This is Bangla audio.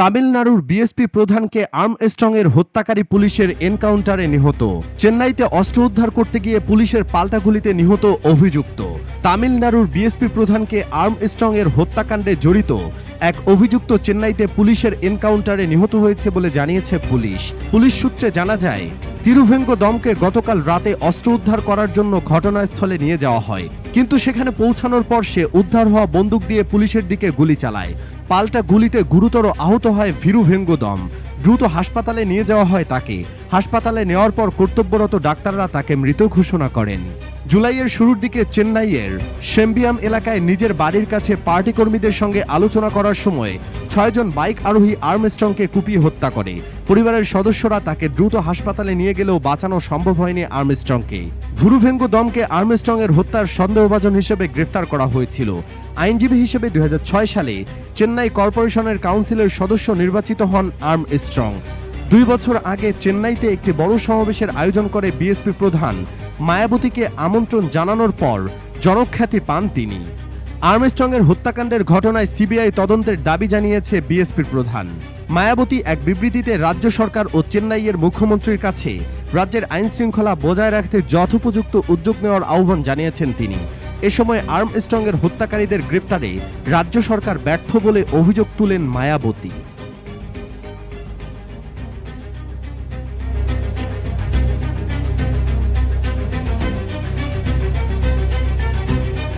তামিলনাড়ুর বিএসপি প্রধানকে আর্ম স্ট্রংয়ের হত্যাকারী পুলিশের এনকাউন্টারে নিহত। চেন্নাইতে অস্ত্র উদ্ধার করতে গিয়ে পুলিশের পাল্টা গুলিতে নিহত অভিযুক্ত। তামিলনাড়ুর বিএসপি প্রধানকে আর্ম স্ট্রংয়ের হত্যাকাণ্ডে জড়িত এক অভিযুক্ত চেন্নাইতে পুলিশের এনকাউন্টারে নিহত হয়েছে বলে জানিয়েছে পুলিশ। পুলিশ সূত্রে জানা যায় তিরুভেঙ্গ দমকে গতকাল রাতে অস্ত্র উদ্ধার করার জন্য ঘটনাস্থলে নিয়ে যাওয়া হয়। কিন্তু সেখানে পৌঁছানোর পর সে উদ্ধার হওয়া বন্দুক দিয়ে পুলিশের দিকে গুলি চালায়। পাল্টা গুলিতে গুরুতর আহত হয় ভিরুভেঙ্গদম দ্রুত হাসপাতালে নিয়ে যাওয়া হয় তাকে। হাসপাতালে নেওয়ার পর কর্তব্যরত ডাক্তাররা তাকে মৃত ঘোষণা করেন। জুলাইয়ের শুরুর দিকে চেন্নাইয়ের শেম্বিয়াম এলাকায় নিজের বাড়ির কাছে পার্টি কর্মীদের সঙ্গে আলোচনা করার সময় ছয়জন বাইক আরোহী আর্মস্ট্রংকে কুপিয়ে হত্যা করে। পরিবারের সদস্যরা তাকে দ্রুত হাসপাতালে নিয়ে গেলেও বাঁচানো সম্ভব হয়নি আর্মস্ট্রংকে। ভুরুভেঙ্গ দমকে আর্মস্ট্রং এর হত্যার সন্দেহভাজন হিসেবে গ্রেফতার করা হয়েছিল। আইনজীবী হিসেবে দুই সালে চেন্নাই কর্পোরেশনের কাউন্সিলের সদস্য নির্বাচিত হন আর্ম স্ট্রং। দুই বছর আগে চেন্নাইতে একটি বড় সমাবেশের আয়োজন করে বিএসপি প্রধান মায়াবতীকে আমন্ত্রণ জানানোর পর জনখ্যাতি পান তিনি। আর্মস্ট্রংয়ের হত্যাকাণ্ডের ঘটনায় সিবিআই তদন্তের দাবি জানিয়েছে বিএসপির প্রধান। মায়াবতী এক বিবৃতিতে রাজ্য সরকার ও চেন্নাইয়ের মুখ্যমন্ত্রীর কাছে রাজ্যের আইন শৃঙ্খলা বজায় রাখতে যথোপযুক্ত উদ্যোগ নেওয়ার আহ্বান জানিয়েছেন তিনি। এ সময় আর্মস্ট্রংয়ের হত্যাকারীদের গ্রেপ্তারে রাজ্য সরকার ব্যর্থ বলে অভিযোগ তুলেন মায়াবতী।